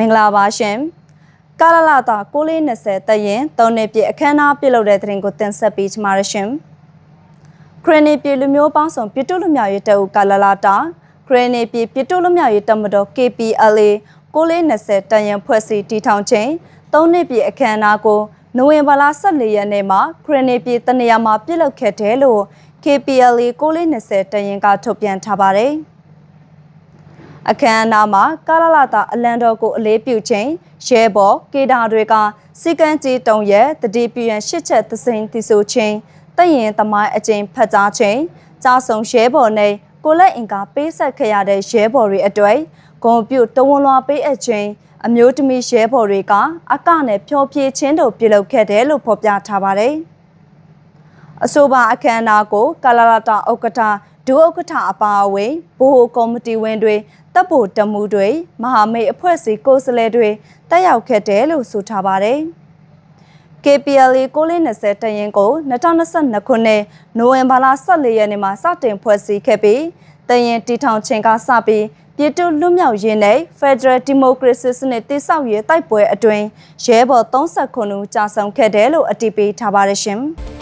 မင်္ဂလာပါရှင်ကာလလာတာ640တရင်၃နှစ်ပြည့်အခမ်းအနားပြုလုပ်တဲ့တဲ့ရင်ကိုတင်ဆက်ပေးချမှာရရှင်ခရနီပြည်လူမျိုးပေါင်းစုံပြည်တုလူမျိုးရေးတအုပ်ကာလလာတာခရနီပြည်ပြည်တုလူမျိုးရေးတမတော် KPLA 640တရင်ဖွဲ့စည်းတည်ထောင်ခြင်း၃နှစ်ပြည့်အခမ်းအနားကိုနိုဝင်ဘာလ14ရက်နေ့မှာခရနီပြည်တနေရာမှာပြုလုပ်ခဲ့တယ်လို့ KPLA 640တရင်ကထုတ်ပြန်ထားပါတယ်။ အခမ်းအနားမှာကာလလာတာအလံတော်ကိုအလေးပြုခြင်းရဲဘော်ကေဒါတွေကစီကံကြီးတုံရဲ့တတိပြရန်ရှစ်ချက်သစိန်တီဆိုခြင်းတရင်သမိုင်းအကျဉ်ဖတ်ကြားခြင်းကြားဆုံရဲဘော်နဲ့ကိုလက်အင်ကာပေးဆက်ခဲ့ရတဲ့ရဲဘော်တွေအတွေ့ဂုံပြုတဝန်လွာပေးအပ်ခြင်းအမျိုးသမီးရဲဘော်တွေကအကနဲ့ဖြောပြေးခြင်းတို့ပြုလုပ်ခဲ့တယ်လို့ဖော်ပြထားပါတယ်။ အဆိုပါအခမ်းအနားကိုကာလာလာတာဥက္ကဋ္ဌဒုဥက္ကဋ္ဌအပါအဝင်ဘိုဟိုကော်မတီဝင်တွေတပ်ဖို့တမှုတွေမဟာမိတ်အဖွဲ့အစည်းကိုယ်စားလှယ်တွေတက်ရောက်ခဲ့တယ်လို့ဆိုထားပါတယ်။ KPLA 620တရင်ကို2022ခုနှစ်နိုဝင်ဘာလ14ရက်နေ့မှာစတင်ဖွဲ့စည်းခဲ့ပြီးတရင်တီထောင်ခြင်းကစပြီးပြည်သူလွတ်မြောက်ရေးနဲ့ Federal Democracy စနစ်တည်ဆောက်ရေးတိုက်ပွဲအတွင်းရဲဘော်39ဦးကြာဆုံးခဲ့တယ်လို့အတည်ပြုထားပါတယ်ရှင်။